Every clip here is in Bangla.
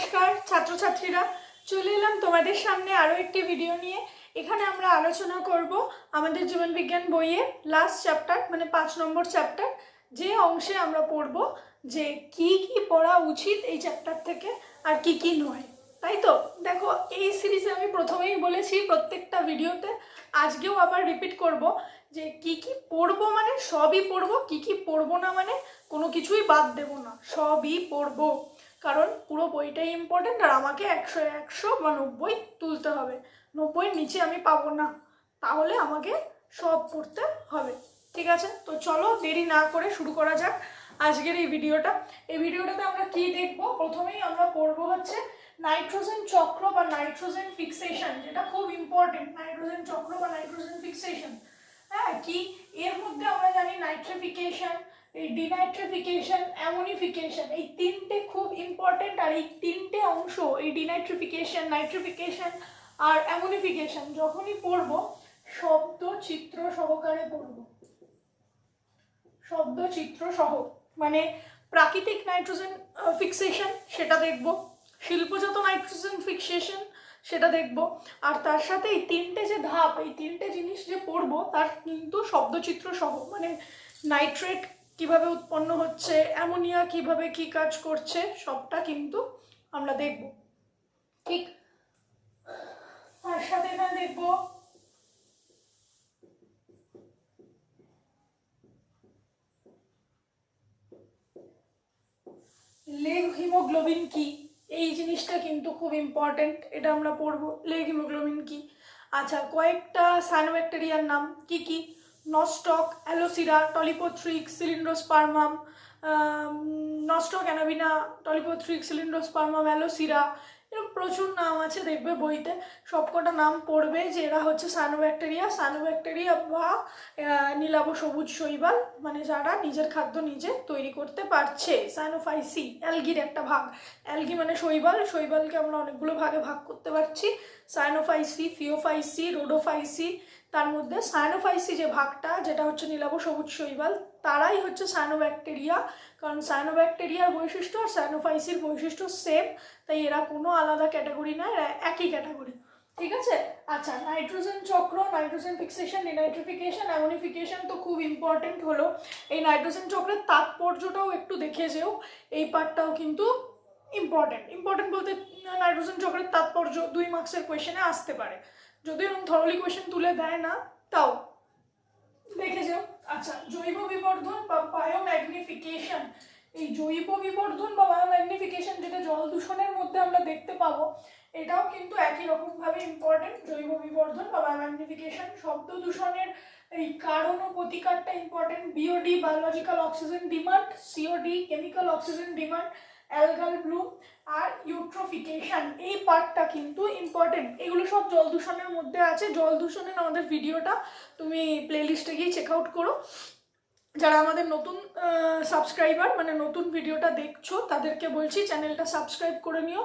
নমস্কার, ছাত্রছাত্রীরা। চলে এলাম তোমাদের সামনে আরও একটি ভিডিও নিয়ে। এখানে আমরা আলোচনা করব আমাদের জীবনবিজ্ঞান বইয়ের লাস্ট চ্যাপ্টার মানে পাঁচ নম্বর চ্যাপ্টার যে অংশে আমরা পড়ব যে কি কি পড়া উচিত এই চ্যাপ্টার থেকে আর কি কি নয়। তাই তো? দেখো, এই সিরিজে আমি প্রথমেই বলেছি প্রত্যেকটা ভিডিওতে আজকেও আবার রিপিট করব যে কি কি পড়ব মানে সবই পড়ব, কি কি পড়ব না মানে কোনো কিছুই বাদ দেবো না, সবই পড়ব। কারণ পুরো বইটাই ইম্পর্টেন্ট আর আমাকে একশো একশো বা নব্বই তুলতে হবে। নব্বইয়ের নিচে আমি পাবো না। তাহলে আমাকে সব পড়তে হবে। ঠিক আছে? তো চলো দেরি না করে শুরু করা যাক আজকের এই ভিডিওটা। এই ভিডিওটাতে আমরা কি দেখব? প্রথমেই আমরা পড়ব হচ্ছে নাইট্রোজেন চক্র বা নাইট্রোজেন ফিক্সেশন যেটা খুব ইম্পর্টেন্ট নাইট্রোজেন চক্র বা নাইট্রোজেন ফিক্সেশন হ্যাঁ কি? এর মধ্যে আমরা জানি নাইট্রিফিকেশন এই ডিনাইট্রিফিকেশন অ্যামোনিফিকেশন এই তিনটে খুব ইম্পর্টেন্ট আর এই তিনটে অংশ, এই ডিনাইট্রিফিকেশন নাইট্রিফিকেশন আর অ্যামোনিফিকেশন যখনই পড়ব, শব্দ চিত্র সহকারে পড়ব। শব্দ চিত্র সহ মানে প্রাকৃতিক নাইট্রোজেন ফিক্সেশন সেটা দেখব, শিল্পজাত নাইট্রোজেন ফিক্সেশন সেটা দেখব, আর তার সাথে এই তিনটে যে ধাপ, এই তিনটে জিনিস যে পড়ব, তার কিন্তু শব্দচিত্র সহ মানে নাইট্রেট কীভাবে উৎপন্ন হচ্ছে, অ্যামোনিয়া কীভাবে কি কাজ করছে, সবটা কিন্তু আমরা দেখব। ঠিক। তার সাথে এখানে দেখব। লেগ হিমোগ্লোবিন কি? এই জিনিসটা কিন্তু খুব ইম্পর্টেন্ট এটা আমরা পড়ব। লেগ হিমোগ্লোবিন কি? আচ্ছা কয়েকটা সাইনোব্যাকটেরিয়ার নাম কি কি? নস্টক অ্যালোসিরা টলিপোথ্রিক সিলিন্ড্রোস্পার্মাম নস্টক অ্যানাবিনা টলিপোথ্রিক সিলিন্ড্রোস্পার্মাম অ্যালোসিরা এরকম প্রচুর নাম আছে, দেখবে বইতে। সবকটা নাম পড়বে যে এরা হচ্ছে সানোব্যাকটেরিয়া সানোব্যাকটেরিয়া বা নীলাভ সবুজ শৈবাল মানে যারা নিজের খাদ্য নিজে তৈরি করতে পারছে। সানোফাইসি অ্যালগির একটা ভাগ। অ্যালগি মানে শৈবাল। শৈবালকে আমরা অনেকগুলো ভাগে ভাগ করতে পারছি। সাইনোফাইসি ফিওফাইসি রোডোফাইসি তার মধ্যে সাইনোফাইসি যে ভাগটা, যেটা হচ্ছে নীলাভ সবুজ শৈবাল, তারাই হচ্ছে সাইনোব্যাকটেরিয়া কারণ সাইনোব্যাকটেরিয়ার বৈশিষ্ট্য আর সাইনোফাইসির বৈশিষ্ট্য সেম তাই এরা কোনো আলাদা ক্যাটাগরি না, এরা একই ক্যাটাগরি ঠিক আছে? আচ্ছা নাইট্রোজেন চক্র নাইট্রোজেন ফিক্সেশন ডিনাইট্রিফিকেশন অ্যামোনিফিকেশন তো খুব ইম্পর্টেন্ট হলো। এই নাইট্রোজেন চক্রের তাৎপর্যটাও একটু দেখে যেও, এই পার্টটাও কিন্তু ইম্পর্টেন্ট ইম্পর্টেন্ট বলতে নাইট্রোজেন চক্রের তাৎপর্য দুই মার্কসের কোয়েশনে আসতে পারে। যদিও এরকম থরলি কোয়েশন তুলে দেয় না, তাও। দেখে যাও। আচ্ছা জৈব বিবর্ধন বা বায়োম্যাগনিফিকেশন এই জৈব বিবর্ধন বা বায়োম্যাগনিফিকেশন যেটা জল দূষণের মধ্যে আমরা দেখতে পাবো, এটাও কিন্তু একই রকমভাবে ইম্পর্টেন্ট জৈব বিবর্ধন বা বায়োম্যাগনিফিকেশন শব্দ দূষণের এই কারণ ও প্রতিকারটা important BOD biological oxygen demand COD chemical oxygen demand algal bloom আর ইউট্রোফিকেশন এই পার্টটা কিন্তু ইম্পর্টেন্ট এগুলো সব জল দূষণের মধ্যে আছে। জল দূষণের আমাদের ভিডিওটা তুমি প্লেলিস্টে গিয়ে চেক আউট করো। যারা আমাদের নতুন সাবস্ক্রাইবার মানে নতুন ভিডিওটা দেখছ, তাদেরকে বলছি চ্যানেলটা সাবস্ক্রাইব করে নিও।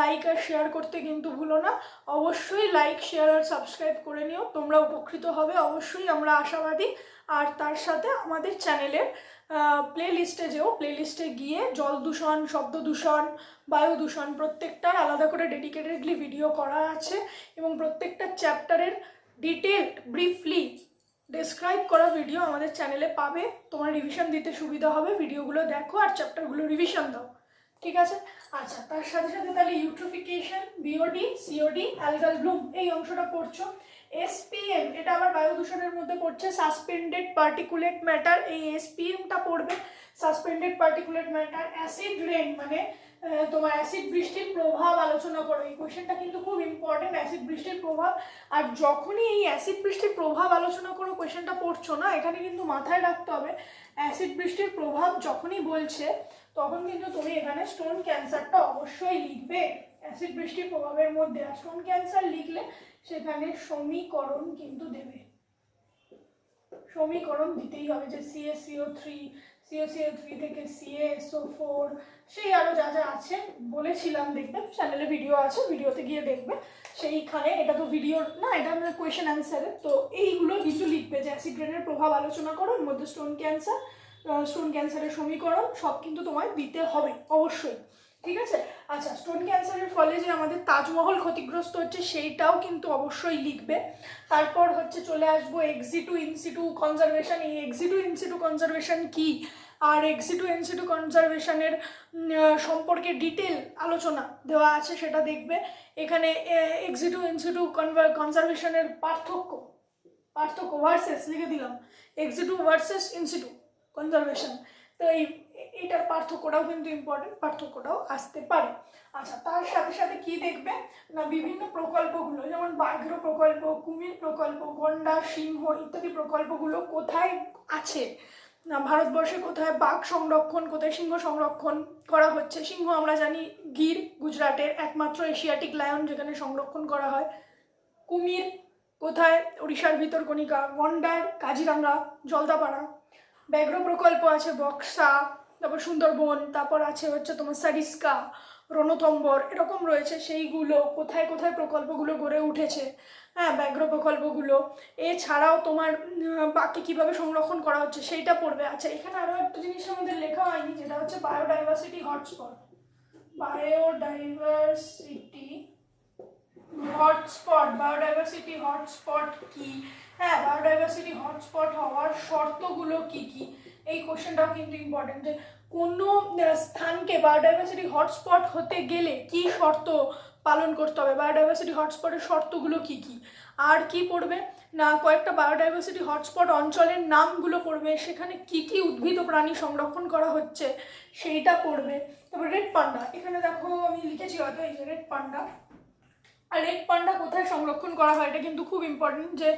লাইক আর শেয়ার করতে কিন্তু ভুলো না। অবশ্যই লাইক শেয়ার আর সাবস্ক্রাইব করে নিও। তোমরা উপকৃত হবে। অবশ্যই আমরা আশাবাদী। আর তার সাথে আমাদের চ্যানেলের প্লে লিস্টে যেও প্লে লিস্টে গিয়ে জল দূষণ, শব্দ দূষণ, বায়ু দূষণ প্রত্যেকটার আলাদা করে ডেডিকেটেডলি ভিডিও করা আছে এবং প্রত্যেকটা চ্যাপ্টারের ডিটেল ব্রিফলি ডেসক্রাইব করা ভিডিও আমাদের চ্যানেলে পাবে। তোমার রিভিশন দিতে সুবিধা হবে ভিডিওগুলো দেখো আর চ্যাপ্টারগুলো রিভিশন দাও। ঠিক আছে? আচ্ছা তার সাথে সাথে তাহলে eutrophication BOD COD algal bloom এই অংশটা পড়ছো। এসপিএম এটা আবার বায়ু দূষণের মধ্যে পড়ছে সাসপেন্ডেড পার্টিকুলেট ম্যাটার এই এসপিএমটা পড়বে suspended particulate matter acid rain মানে তোমার অ্যাসিড বৃষ্টির প্রভাব আলোচনা করো। এই কোয়েশ্চেনটা কিন্তু খুব ইম্পর্টেন্ট অ্যাসিড বৃষ্টির প্রভাব। আর যখনই এই অ্যাসিড বৃষ্টির প্রভাব আলোচনা করো কোয়েশ্চেনটা পড়ছো না, এখানে কিন্তু মাথায় রাখতে হবে অ্যাসিড বৃষ্টির প্রভাব যখনই বলছে, তখন কিন্তু তুমি এখানে স্টোন ক্যান্সারটা অবশ্যই লিখবে। অ্যাসিড বৃষ্টির প্রভাবের মধ্যে, আর স্টোন ক্যান্সার লিখলে সেখানে সমীকরণ কিন্তু দেবে। সমীকরণ দিতেই হবে যে সিএসিও থ্রি সিএসিও থ্রি থেকে সিএসও ফোর সেই আরও যা যা আছে বলেছিলাম, দেখবে চ্যানেলে ভিডিও আছে ভিডিওতে গিয়ে দেখবে। সেইখানে এটা তো ভিডিও না, এটা আমাদের কোয়েশ্চেন অ্যান্সারে তো এইগুলো কিছু লিখবে যে অ্যাসিড রেনের প্রভাব আলোচনা করো, এর মধ্যে স্টোন ক্যান্সার স্টোন ক্যান্সারের সমীকরণ সব কিন্তু তোমায় দিতে হবে, অবশ্যই। ঠিক আছে? আচ্ছা স্টোন ক্যান্সারের ফলে যে আমাদের তাজমহল ক্ষতিগ্রস্ত হচ্ছে সেইটাও কিন্তু অবশ্যই লিখবে। তারপর হচ্ছে চলে আসব ex situ in situ conservation এই ex situ in situ conservation কি? আর এক্সিটু ইনসিটু কনজারভেশনের সম্পর্কে ডিটেল আলোচনা দেওয়া আছে, সেটা দেখবে। এখানে এক্সিটু ইনসিটু কনজারভেশনের পার্থক্য পার্থক্য ভার্সেস লিখে দিলাম। এক্সিটু ভার্সেস ইনসিটু কনজারভেশন তো এই এটার পার্থক্যটাও কিন্তু ইম্পর্টেন্ট পার্থক্যটাও আসতে পারে। আচ্ছা তার সাথে সাথে কি দেখবে? না, বিভিন্ন প্রকল্পগুলো, যেমন ব্যাঘ্র প্রকল্প, কুমির প্রকল্প, গন্ডা, সিংহ ইত্যাদি প্রকল্পগুলো কোথায় আছে? না, ভারতবর্ষে কোথায় বাঘ সংরক্ষণ, কোথায় সিংহ সংরক্ষণ করা হচ্ছে? সিংহ আমরা জানি গির, গুজরাটের একমাত্র এশিয়াটিক লায়ন যেখানে সংরক্ষণ করা হয়। কুমির কোথায়? ওড়িশার ভিতরকণিকা, গন্ডার, কাজিরাঙ্গা, জলদাপাড়া। ব্যাঘ্র প্রকল্প আছে বক্সা তারপর সুন্দরবন, তারপর আছে হচ্ছে তোমার সারিস্কা রণথম্বর এরকম রয়েছে সেইগুলো, কোথায় কোথায় প্রকল্পগুলো গড়ে উঠেছে হ্যাঁ ব্যাঘ্র প্রকল্পগুলো। এছাড়াও তোমার বাকি কীভাবে সংরক্ষণ করা হচ্ছে সেইটা পড়বে। আচ্ছা এখানে আরও একটা জিনিস আমাদের লেখা হয়নি, যেটা হচ্ছে biodiversity hotspot biodiversity hotspot biodiversity hotspot কি? হ্যাঁ বায়োডাইভার্সিটি হটস্পট হওয়ার শর্তগুলো কি কি? এই কোশ্চেনটাও কিন্তু ইম্পর্টেন্ট যে কোনো স্থানকে বায়োডাইভার্সিটি হটস্পট হতে গেলে কি শর্ত পালন করতে হবে? বায়োডাইভার্সিটি হটস্পটের শর্তগুলো কি কি? আর কি পড়বে? না, কয়েকটা বায়োডাইভার্সিটি হটস্পট অঞ্চলের নামগুলো পড়বে। সেখানে কি কি উদ্ভিদ ও প্রাণী সংরক্ষণ করা হচ্ছে, সেইটা পড়বে। তারপর রেড পান্ডা এখানে দেখো আমি লিখেছি হয়তো এই যে রেড পান্ডা আর রেড পান্ডা কোথায় সংরক্ষণ করা হয় এটা কিন্তু খুব ইম্পর্টেন্ট যে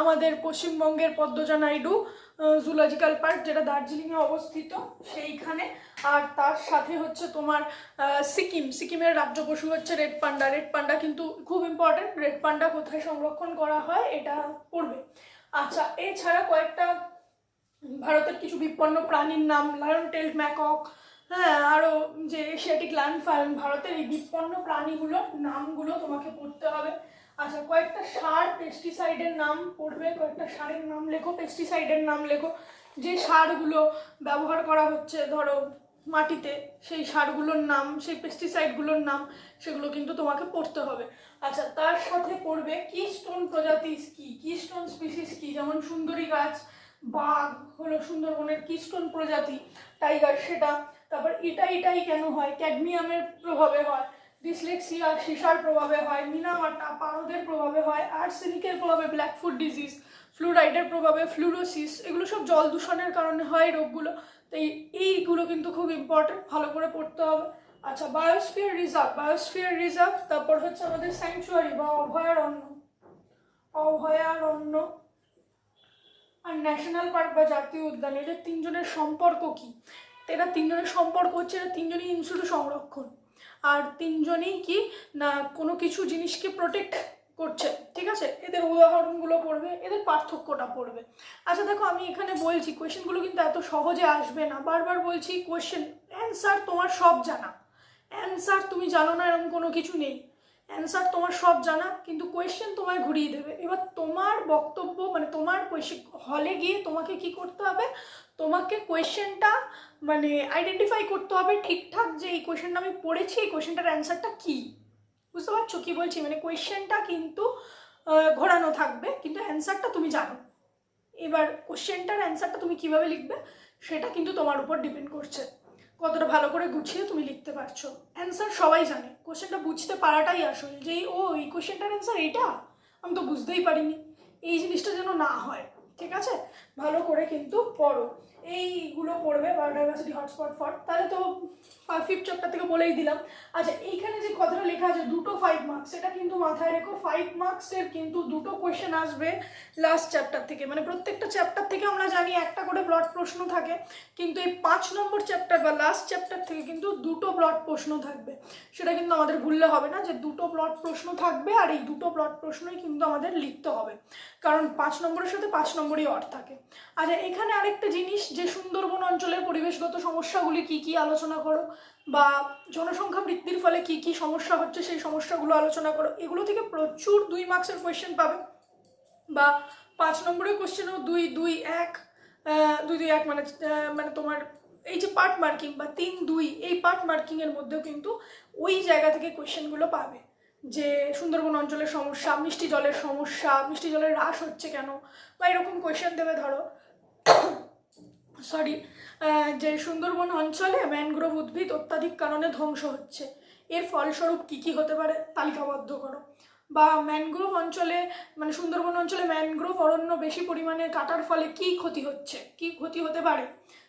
আমাদের পশ্চিমবঙ্গের পদ্মজা নাইডু জুলজিক্যাল পার্ক যেটা দার্জিলিংয়ে অবস্থিত সেইখানে। আর তার সাথে হচ্ছে তোমার সিকিম। সিকিমের রাজ্য পশু হচ্ছে রেড পান্ডা। রেড পান্ডা কিন্তু খুব ইম্পর্টেন্ট রেড পান্ডা কোথায় সংরক্ষণ করা হয় এটা পড়বে। আচ্ছা এছাড়া কয়েকটা ভারতের কিছু বিপন্ন প্রাণীর নাম লায়ন টেল্ড ম্যাকক হ্যাঁ আরও যে এশিয়াটিক ল্যান্ড ফার্ম ভারতের এই বিপন্ন প্রাণীগুলোর নামগুলো তোমাকে পড়তে হবে। আচ্ছা কয়েকটা সার পেস্টিসাইডের নাম পড়বে, কয়েকটা সারের নাম লেখো পেস্টিসাইডের নাম লেখো। যে সারগুলো ব্যবহার করা হচ্ছে, ধরো, মাটিতে, সেই সারগুলোর নাম, সেই পেস্টিসাইডগুলোর নাম, সেগুলো কিন্তু তোমাকে পড়তে হবে। আচ্ছা তার সাথে পড়বে কি স্টোন প্রজাতি কি? কি স্টোন স্পিসিস কি? যেমন সুন্দরী গাছ, বাঘ হলো সুন্দরবনের কিস্টোন প্রজাতি টাইগার সেটা তারপর এটা এটাই কেন হয়? ক্যাডমিয়ামের প্রভাবে হয়, ডিসলেক্সিয়া, সিসার প্রভাবে হয়, মিনামাটা, পারদের প্রভাবে হয় আর আর্সেনিকের প্রভাবে ব্ল্যাক ব্ল্যাকফুট ডিজিজ ফ্লুরাইডের প্রভাবে ফ্লুরোসিস এগুলো সব জল দূষণের কারণে হয় রোগগুলো। তো এই, এইগুলো কিন্তু খুব ইম্পর্টেন্ট ভালো করে পড়তে হবে। আচ্ছা বায়োস্ফিয়ার রিজার্ভ বায়োস্ফিয়ার রিজার্ভ তারপর হচ্ছে আমাদের স্যাংচুয়ারি বা অভয়ারণ্য। অভয়ারণ্য আর ন্যাশনাল পার্ক বা জাতীয় উদ্যান, এদের তিনজনের সম্পর্ক কি? তো এরা তিনজনের সম্পর্ক হচ্ছে, এরা তিনজনই ইনসুলু সংরক্ষণ। আর তিনজনেই কি না কোনো কিছু জিনিসকে প্রোটেক্ট করছে, ঠিক আছে? এদের উদাহরণগুলো পড়বে, এদের পার্থক্যটা পড়বে। আচ্ছা দেখো আমি এখানে বলছি কোয়েশ্চেনগুলো কিন্তু এত সহজে আসবে না। বারবার বলছি কোয়েশ্চেন অ্যান্সার তোমার সব জানা। অ্যান্সার তুমি জানো না, এরকম কোনো কিছু নেই। অ্যান্সার তোমার সব জানা, কিন্তু কোয়েশ্চেন তোমায় ঘুরিয়ে দেবে। এবার তোমার বক্তব্য মানে তোমার হলে গিয়ে তোমাকে কি করতে হবে? তোমাকে কোয়েশ্চেনটা মানে আইডেন্টিফাই করতে হবে ঠিকঠাক যে এই কোয়েশ্চেনটা আমি পড়েছি, এই কোয়েশ্চেনটার অ্যান্সারটা কী? বুঝতে পারছ কী বলছি? মানে কোয়েশ্চেনটা কিন্তু ঘোরানো থাকবে, কিন্তু অ্যান্সারটা তুমি জানো। এবার কোশ্চেনটার অ্যান্সারটা তুমি কীভাবে লিখবে? সেটা কিন্তু তোমার উপর ডিপেন্ড করছে। কতটা ভালো করে গুছিয়ে তুমি লিখতে পারছ। অ্যান্সার সবাই জানে। কোশ্চেনটা বুঝতে পারাটাই আসল। যে, ও, এই কোশ্চেনটার অ্যান্সার এইটা আমি তো বুঝতেই পারিনি। এই জিনিসটা যেন না হয়। ঠিক আছে? ভালো করে কিন্তু পড়ো। এইগুলো পড়বে বায়োডাইভার্সিটি হটস্পট ফর তাহলে তো ফিফথ চ্যাপ্টার থেকে বলেই দিলাম। আচ্ছা এইখানে যে কথাটা লেখা আছে, দুটো ফাইভ মার্কস এটা কিন্তু মাথায় রেখো ফাইভ মার্কসের কিন্তু দুটো কোয়েশ্চেন আসবে লাস্ট চ্যাপ্টার থেকে। মানে প্রত্যেকটা চ্যাপ্টার থেকে আমরা জানি একটা করে ব্লড প্রশ্ন থাকে, কিন্তু এই পাঁচ নম্বর চ্যাপ্টার বা লাস্ট চ্যাপ্টার থেকে কিন্তু দুটো ব্লড প্রশ্ন থাকবে। সেটা কিন্তু আমাদের ভুললে হবে না যে দুটো ব্লড প্রশ্ন থাকবে আর এই দুটো ব্লড প্রশ্নই কিন্তু আমাদের লিখতে হবে। কারণ পাঁচ নম্বরের সাথে পাঁচ নম্বরই অর থাকে। আচ্ছা এখানে আরেকটা জিনিস যে সুন্দরবন অঞ্চলের পরিবেশগত সমস্যাগুলি কি কি আলোচনা করো বা জনসংখ্যা বৃদ্ধির ফলে কি কি সমস্যা হচ্ছে সেই সমস্যাগুলো আলোচনা করো। এগুলো থেকে প্রচুর দুই মার্কসের কোয়েশ্চেন পাবে বা পাঁচ নম্বরের কোশ্চেনও দুই দুই, এক দুই দুই, এক মানে মানে তোমার এই যে পার্ট মার্কিং বা তিন, দুই, এই পার্ট মার্কিংয়ের মধ্যেও কিন্তু ওই জায়গা থেকে কোয়েশ্চেনগুলো পাবে। যে সুন্দরবন অঞ্চলের সমস্যা, মিষ্টি জলের সমস্যা, মিষ্টি জলের হ্রাস হচ্ছে কেন বা এরকম কোয়েশ্চেন দেবে ধরো। সরি যে সুন্দরবন অঞ্চলে ম্যানগ্রোভ উদ্ভিদ অত্যাধিক কারণে ধ্বংস হচ্ছে। এর ফলস্বরূপ কি কি হতে পারে তালিকাবদ্ধ করো। বা ম্যানগ্রোভ অঞ্চলে মানে সুন্দরবন অঞ্চলে ম্যানগ্রোভ অরণ্য বেশি পরিমাণে কাটার ফলে কি ক্ষতি হচ্ছে? কি ক্ষতি হতে পারে?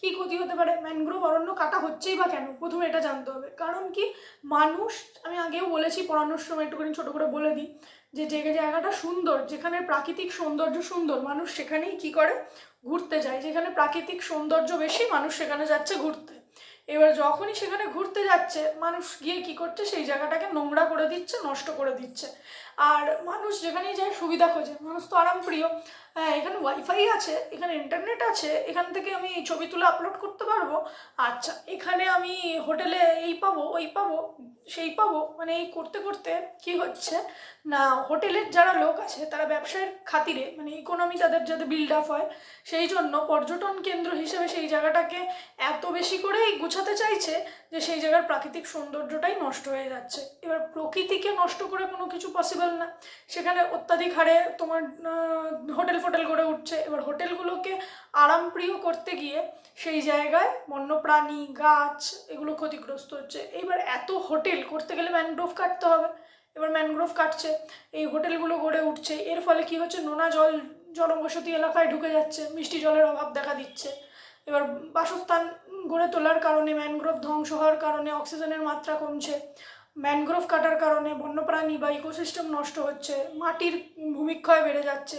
কী ক্ষতি হতে পারে? ম্যানগ্রোভ অরণ্য কাটা হচ্ছেই বা কেন? প্রথমে এটা জানতে হবে। কারণ কি? মানুষ, আমি আগেও বলেছি, পড়ানোর সময় একটুখানি ছোটো করে বলে দিই যে যে জায়গাটা সুন্দর, যেখানে প্রাকৃতিক সৌন্দর্য সুন্দর, মানুষ সেখানেই কি করে? ঘুরতে যায়। যেখানে প্রাকৃতিক সৌন্দর্য বেশি, মানুষ সেখানে যাচ্ছে ঘুরতে। এবার যখনই সেখানে ঘুরতে যাচ্ছে, মানুষ গিয়ে কি করছে? সেই জায়গাটাকে নোংরা করে দিচ্ছে, নষ্ট করে দিচ্ছে। আর মানুষ যেখানেই যায়, সুবিধা খোঁজে। মানুষ তো আরামপ্রিয় হ্যাঁ এখানে ওয়াইফাই আছে, এখানে ইন্টারনেট আছে, এখান থেকে আমি ছবি তুলে আপলোড করতে পারব। আচ্ছা এখানে আমি হোটেলে এই পাবো, ওই পাবো, সেই পাবো মানে এই করতে করতে কি হচ্ছে? না হোটেলের যারা লোক আছে, তারা ব্যবসায়ের খাতিরে মানে ইকোনমি তাদের যাতে বিল্ড আপ হয়, সেই জন্য পর্যটন কেন্দ্র হিসেবে সেই জায়গাটাকে এত বেশি করেই গুছাতে চাইছে যে সেই জায়গার প্রাকৃতিক সৌন্দর্যটাই নষ্ট হয়ে যাচ্ছে। এবার প্রকৃতিকে নষ্ট করে কোনো কিছু পসিবল না। সেখানে অত্যাধিক হারে তোমার হোটেল ফোটেল গড়ে উঠছে। এবার হোটেলগুলোকে আরামপ্রিয় করতে গিয়ে সেই জায়গায় বন্যপ্রাণী, গাছ এগুলো ক্ষতিগ্রস্ত হচ্ছে। এবার এত হোটেল করতে গেলে ম্যানগ্রোভ কাটতে হবে। এবার ম্যানগ্রোভ কাটছে, এই হোটেলগুলো গড়ে উঠছে। এর ফলে কি হচ্ছে? নোনা জল জনবসতি এলাকায় ঢুকে যাচ্ছে। মিষ্টি জলের অভাব দেখা দিচ্ছে। এবার বাসস্থান গড়ে তোলার কারণে ম্যানগ্রোভ ধ্বংস হওয়ার কারণে অক্সিজেনের মাত্রা কমছে। ম্যানগ্রোভ কাটার কারণে বন্যপ্রাণী বা ইকোসিস্টেম নষ্ট হচ্ছে, মাটির ভূমিক্ষয় বেড়ে যাচ্ছে,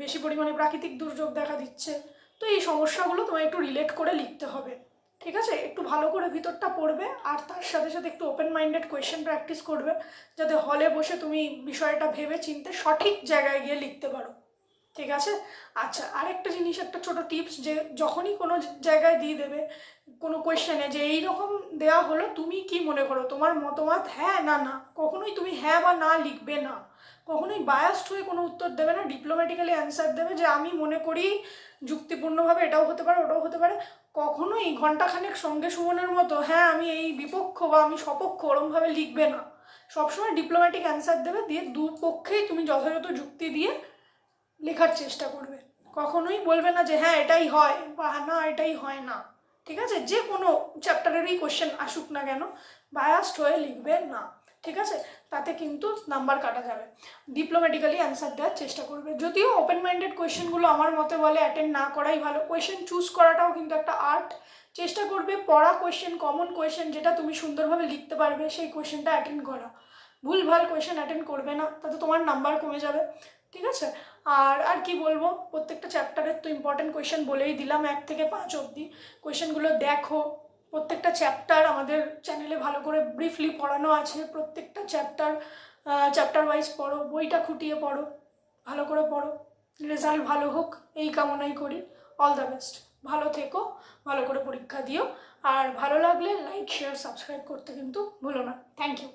বেশি পরিমাণে প্রাকৃতিক দুর্যোগ দেখা দিচ্ছে। তো এই সমস্যাগুলো তোমায় একটু রিলেট করে লিখতে হবে। ঠিক আছে? একটু ভালো করে ভিতরটা পড়বে আর তার সাথে সাথে একটু ওপেন মাইন্ডেড কোয়েশ্চেন প্র্যাকটিস করবে, যাতে হলে বসে তুমি বিষয়টা ভেবে চিনতে সঠিক জায়গায় গিয়ে লিখতে পারো। ঠিক আছে? আচ্ছা আরেকটা জিনিস, একটা ছোট টিপস যে যখনই কোনো জায়গায় দিয়ে দেবে, কোনো কোয়েশ্চেনে যে এই রকম দেওয়া হলো, তুমি কি মনে করো? তোমার মতামত হ্যাঁ না না। কখনোই তুমি হ্যাঁ বা না লিখবে না। কখনোই বায়াসড হয়ে কোনো উত্তর দেবে না ডিপ্লোম্যাটিক্যালি অ্যান্সার দেবে যে আমি মনে করি যুক্তিপূর্ণভাবে এটাও হতে পারে, ওটাও হতে পারে। কখনোই ঘন্টাখানেক সঙ্গে সুমনের মতো হ্যাঁ আমি এই বিপক্ষ বা আমি সপক্ষ ওরমভাবে লিখবে না। সবসময় ডিপ্লোম্যাটিক অ্যান্সার দেবে, দিয়ে দুপক্ষেই তুমি যথাযথ যুক্তি দিয়ে লেখার চেষ্টা করবে। কখনোই বলবে না যে হ্যাঁ এটাই হয় বা না, এটাই হয় না। ঠিক আছে? যে কোনো চ্যাপ্টারেরই কোশ্চেন আসুক না কেন বায়াসড হয়ে লিখবে না। ঠিক আছে? তাতে কিন্তু নাম্বার কাটা যাবে। ডিপ্লোম্যাটিক্যালি অ্যান্সার দেওয়ার চেষ্টা করবে। যদিও ওপেন মাইন্ডেড কোয়েশ্চেনগুলো আমার মতে বলে অ্যাটেন্ড না করাই ভালো। কোয়েশ্চেন চুজ করাটাও কিন্তু একটা আর্ট চেষ্টা করবে পড়া কোয়েশ্চেন কমন কোয়েশ্চেন যেটা তুমি সুন্দরভাবে লিখতে পারবে, সেই কোয়েশ্চেনটা অ্যাটেন্ড করা। ভুলভাল কোয়েশ্চেন অ্যাটেন্ড করবে না, তাতে তোমার নাম্বার কমে যাবে। ঠিক আছে? আর আর কি বলব? প্রত্যেকটা চ্যাপ্টারের তো ইম্পর্টেন্ট কোয়েশ্চেন বলেই দিলাম, এক থেকে পাঁচ অবধি। কোয়েশ্চেনগুলো দেখো। প্রত্যেকটা চ্যাপ্টার আমাদের চ্যানেলে ভালো করে ব্রিফলি পড়ানো আছে। প্রত্যেকটা চ্যাপ্টার চ্যাপ্টার ওয়াইজ পড়ো, বইটা খুঁটিয়ে পড়ো, ভালো করে পড়ো। রেজাল্ট ভালো হোক, এই কামনাই করি। অল দ্য বেস্ট ভালো থেকো, ভালো করে পরীক্ষা দিও। আর ভালো লাগলে লাইক শেয়ার সাবস্ক্রাইব করতে কিন্তু ভুলো না। Thank you